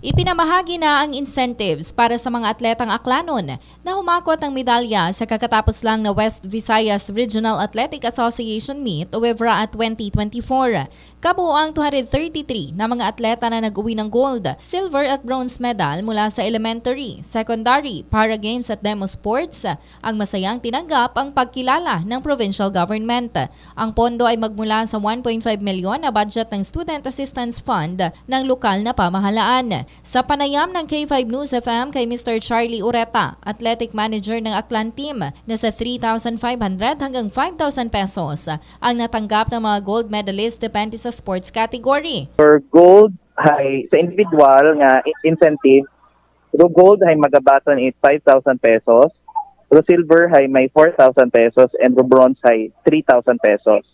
Ipinamahagi na ang incentives para sa mga atletang aklanon na humakot ng medalya sa kakatapos lang na West Visayas Regional Athletic Association Meet o WEVRA at 2024. Kabuang 233 na mga atleta na nag-uwi ng gold, silver at bronze medal mula sa elementary, secondary, para games at demo sports. Ang masayang tinanggap ang pagkilala ng provincial government. Ang pondo ay magmula sa 1.5 milyon na budget ng Student Assistance Fund ng lokal na pamahalaan. Sa panayam ng K5 News FM kay Mr. Charlie Ureta, athletic manager ng Aklan team, na sa 3,500 hanggang 5,000 pesos ang natanggap ng mga gold medalist depende sa sports category. For gold, hay sa individual nga incentive, ro gold hay magabaton is 5,000 pesos, ro silver hay may 4,000 pesos, and ro bronze hay 3,000 pesos.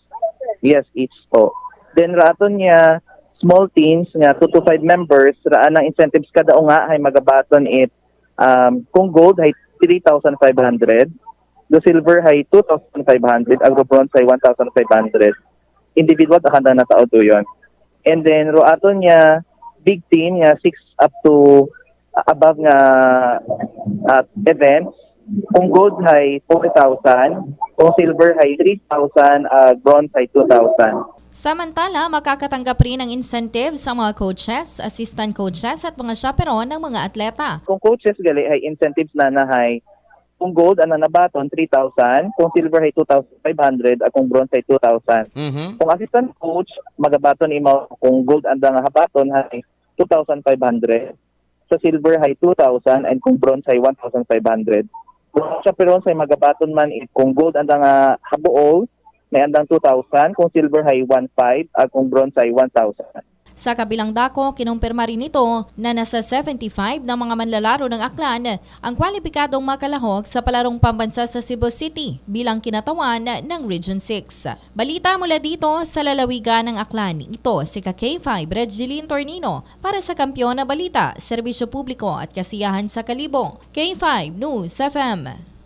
Yes, each po. Then raton niya, small teams nga 2 to 5 members, raan ang incentives kada nga hay magabaton it um, kung gold hay 3,500, ro silver hay 2,500, ag ro bronze hay 1,500. Individual takanda na tao do yon. And then ro aton niya big team niya 6 up to uh, above nga at events. Kung gold hay 4,000, kung silver hay 3,000, uh, bronze hay 2,000. Samantala, makakatanggap rin ng incentive sa mga coaches, assistant coaches at mga chaperon ng mga atleta. Kung coaches gali hay incentives na na hay kung gold ana nabaton 3,000, kung silver hay 2,500 at kung bronze hay 2,000. Mhm. Kung assistant coach magabaton imo kung gold anda nga habaton hay 2,500. Sa silver hay 2,000 and kung bronze hay 1,500. Kung chaperon say magabaton man kung gold anda nga habuol may andang 2,000, kung silver hay 1,500 at kung bronze hay 1,000. Sa kabilang dako, kinumpirma rin ito na nasa 75 ng mga manlalaro ng Aklan ang kwalipikadong makalahok sa palarong pambansa sa Cebu City bilang kinatawan ng Region 6. Balita mula dito sa lalawigan ng Aklan. Ito si K5 Regeline Tornino para sa Kampiyon na Balita, Serbisyo Publiko at Kasiyahan sa Kalibong. K5 News FM.